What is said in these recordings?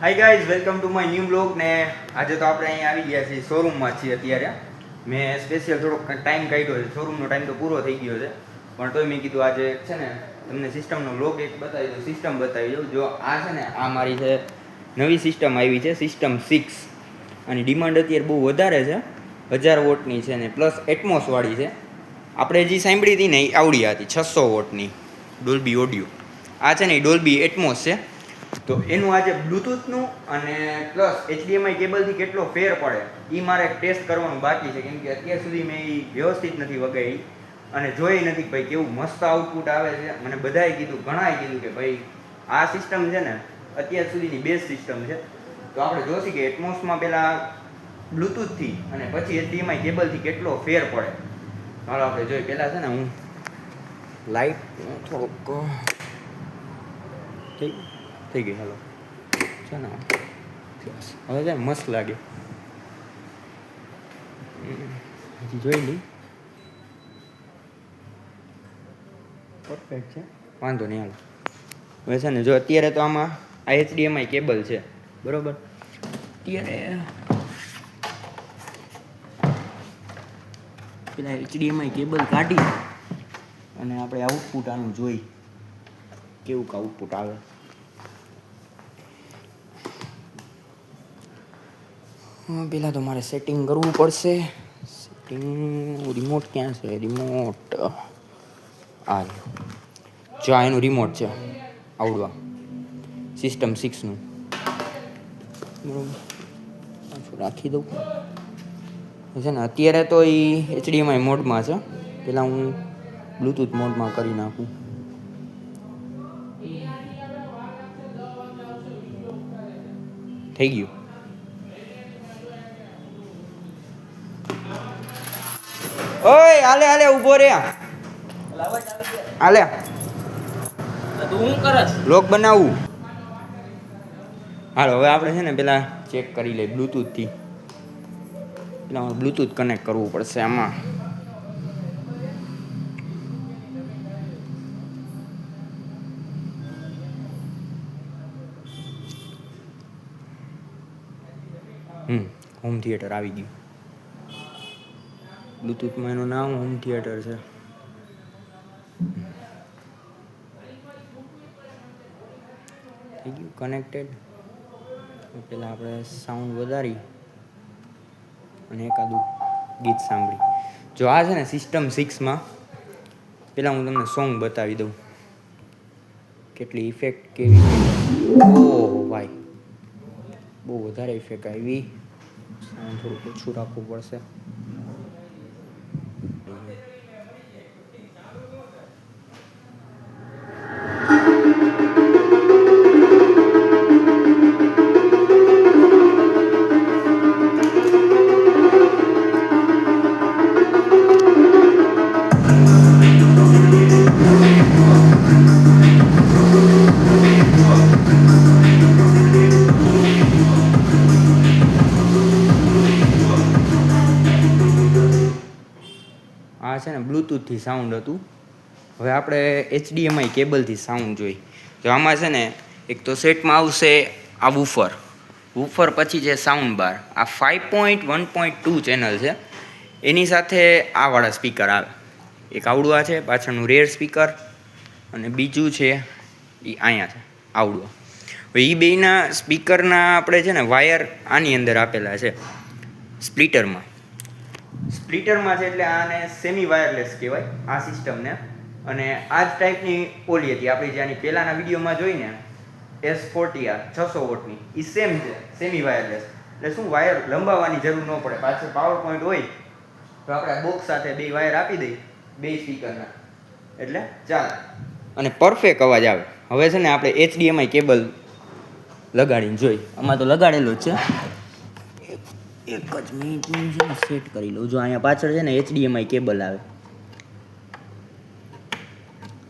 Hi guys welcome to my new blog ને આજે તો આપણે અહીંયા આવી ગયા છીએ શોરૂમમાં છીએ અત્યારે. મેં સ્પેશિયલ થોડોક ટાઈમ કાઢ્યો છે. શોરૂમનો ટાઈમ તો પૂરો થઈ ગયો છે. પણ તોય મેં કીધું આજે છે ને તમને સિસ્ટમનો બ્લોગ એક બતાવી દઉં સિસ્ટમ બતાવી દઉં. જો આ છે ને, આ મારી છે નવી સિસ્ટમ આવી છે સિસ્ટમ સિક્સ અને ડિમાન્ડ અત્યારે બહુ વધારે છે. હજાર વોટની છે ને પ્લસ એટમોસવાળી છે. આપણે જે સાંભળી હતી ને, એ આવડી હતી, છસો વોટની ડોલ્બી ઓડિયો આ છે ને, એ ડોલ્બી એટમોસ છે. તો એનું આજે બ્લૂટૂથનું અને પ્લસ એચડીએમઆઈ કેબલથી કેટલો ફેર પડે એ મારે ટેસ્ટ કરવાનું બાકી છે કેમ કે અત્યાર સુધી મેં એ વ્યવસ્થિત નથી વગાડી અને જોઈ નથી ભાઈ કેવું મસ્ત આઉટપુટ આવે છે. મને બધાએ કીધું, ઘણાએ કીધું કે ભાઈ આ સિસ્ટમ છે ને, અત્યાર સુધીની બેસ્ટ સિસ્ટમ છે. તો આપણે જોઈશું કે એટમોસમાં પહેલાં બ્લૂટૂથથી અને પછી એચડીએમઆઈ કેબલથી કેટલો ફેર પડે. ચાલો આપણે જોઈએ. પહેલાં છે ને હું લાઈટ થોડુંક થઈ થઈ ગઈ હાલો. છે ને હવે છે મસ્ત લાગે. હજી જોઈ લઈ. પરફેક્ટ છે. વાંધો નહીં હાલો. હવે છે ને જો અત્યારે તો આમાં આ એચડીએમઆઈ કેબલ છે. બરોબર? અત્યારે પેલા એચડીએમઆઈ કેબલ કાઢી અને આપણે આઉટપુટ આનું જોઈ. કેવું આઉટપુટ આવે. પેલા તો મારે સેટિંગ કરવું પડશે. સેટિંગ રિમોટ ક્યાં છે? રિમોટ આ જો આ એનું રિમોટ છે, આવડવા. સિસ્ટમ સિક્સનું બરોબર. રાખી દઉં? છે ને, અત્યારે તો એ એચડીએમઆઈ મોડમાં છે. પહેલાં હું બ્લૂટૂથ મોડમાં કરી નાખું. થઈ ગયું? ઓય હાલે હાલે ઊભો રે. હાલે. તું હું કરસ લોક બનાવું. હાલો હવે આપણે છે ને પેલા ચેક કરી લઈએ બ્લૂટૂથથી પેલા બ્લૂટૂથ કનેક્ટ કરવું પડશે આમાં. હમ હોમ થિયેટર આવી ગયું. બ્લૂટૂથમાં એનું નામ હોમ થિયેટર છે. થઈ ગયું કનેક્ટેડ પહેલાં આપણે સાઉન્ડ વધારી અને એકાદું ગીત સાંભળી. જો આ છે ને સિસ્ટમ સિક્સમાં પહેલાં હું તમને સોંગ બતાવી દઉં. કેટલી ઇફેક્ટ કેવી ઓહો ભાઈ. બહુ વધારે ઇફેક્ટ આવી. સાઉન્ડ થોડું ઓછું રાખવું પડશે. બ્લૂટૂથથી સાઉન્ડ હતું. હવે આપણે એચડીએમઆઈ કેબલથી સાઉન્ડ જોઈ. તો આમાં છે ને, એક તો સેટમાં આવશે આ વૂફર વૂફર પછી છે સાઉન્ડ બાર આ five point one point two channel છે. એની સાથે આવાળા સ્પીકર આવે. એક આવડું આ છે, પાછળનું રેર સ્પીકર અને બીજું છે એ અહીંયા છે, આવડું હવે એ બેયના સ્પીકરના આપણે છે ને વાયર આની અંદર આપેલા છે સ્પ્લિટરમાં સ્પ્લિટરમાં છે એટલે આને સેમી વાયરલેસ કહેવાય, આ સિસ્ટમને. અને આ જ ટાઈપની ઓલી હતી, આપણી જે આની પહેલાંના વિડીયોમાં જોઈને, એસ ફોર્ટી આર છસો વોટની એ સેમ છે સેમી વાયરલેસ એટલે શું વાયર લંબાવવાની જરૂર ન પડે. પાછળ પાવર પોઈન્ટ હોય, તો આપણે બોક્સ સાથે બે વાયર આપી દઈ બે સ્પીકરના એટલે ચાલે. અને પરફેક્ટ અવાજ આવે. હવે છે ને આપણે એચડીએમઆઈ કેબલ લગાડીને જોઈ. આમાં તો લગાડેલો જ છે. એક જ મિનિટનું છે ને સેટ કરી લઉં. જો અહીંયા પાછળ છે ને એચડીએમઆઈ કેબલ આવે.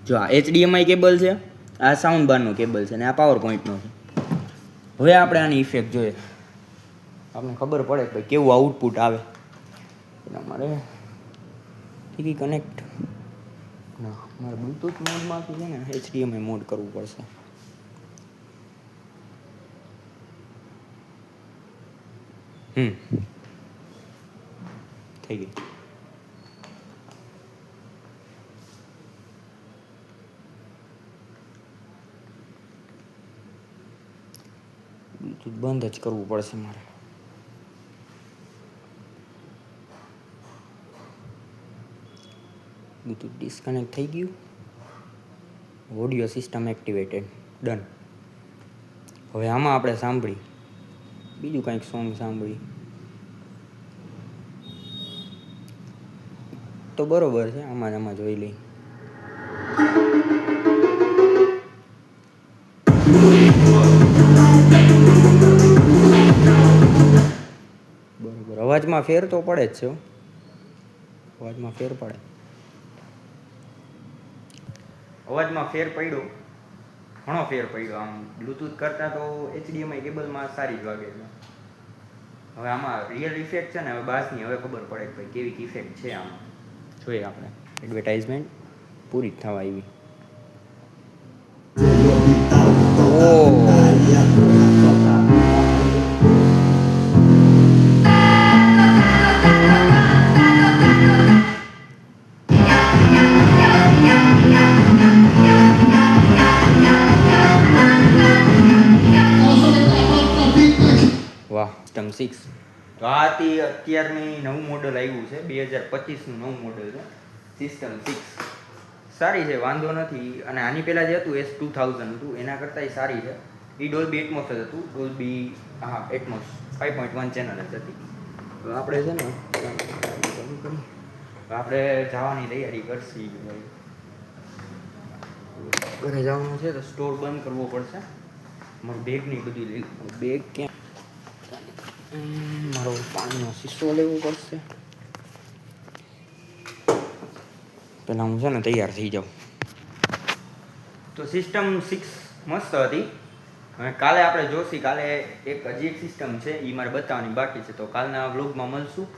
જો આ એચડીએમઆઈ કેબલ છે, આ સાઉન્ડ બારનો કેબલ છે ને આ પાવર પોઈન્ટનો છે. હવે આપણે આની ઇફેક્ટ જોઈએ. આપણને ખબર પડે કે ભાઈ કેવું આઉટપુટ આવે. એટલે મારે ટીવી કનેક્ટ ના, મારે બ્લૂટૂથ મોડમાંથી છે ને એચડીએમઆઈ મોડ કરવું પડશે. હમ. થઈ ગઈ. બંધ જ કરવું પડશે મારે. બ્લૂટૂથ ડિસ્કનેક્ટ થઈ ગયું. ઓડિયો સિસ્ટમ એક્ટિવેટેડ ડન હવે આમાં આપણે સાંભળી. બીજું કંઈક સોંગ સાંભળી તો બરોબર છે આમાં જ આમાં જોઈ લઈ બરોબર અવાજમાં ફેર તો પડે જ છે અવાજમાં ફેર પડે અવાજમાં ફેર પડ્યો ઘણો ફેર પડ્યો. આમ બ્લૂટૂથ કરતાં તો એચડીએમઆઈ કેબલમાં સારી જ વાગે છે. હવે આમાં રિયલ ઇફેક્ટ છે ને, હવે બાસની હવે ખબર પડે કે ભાઈ કેવી ઇફેક્ટ છે આમાં. જોઈએ આપણે. એડવર્ટાઇઝમેન્ટ પૂરી જ થવા આવી. સિક્સ તો આ તે અત્યારની નવું મોડલ આવ્યું છે બે હજાર પચીસનું નવું મોડલ છે સિસ્ટમ સિક્સ સારી છે વાંધો નથી. અને આની પહેલાં જે હતું એસ ટુ થાઉઝન્ડ હતું એના કરતાં એ સારી છે. એ ડોલ્બી એટમોસ જ હતું ડોલ્બી હા Atmos five point one channel જ હતી. તો આપણે છે ને આપણે જવાની તૈયારી કરશી ઘરે જવાનું છે તો સ્ટોર બંધ કરવો પડશે. મારું બેગની બધી બેગ ક્યાં? મારો પાણીનો શીશો લેવો પડશે. પહેલાં હું છે ને તૈયાર થઈ જાઉં. તો સિસ્ટમ સિક્સ મસ્ત હતી. હવે કાલે આપણે જોશી, કાલે એક હજી એક સિસ્ટમ છે એ મારે બતાવવાની બાકી છે. તો કાલના વ્લોગમાં મળશું.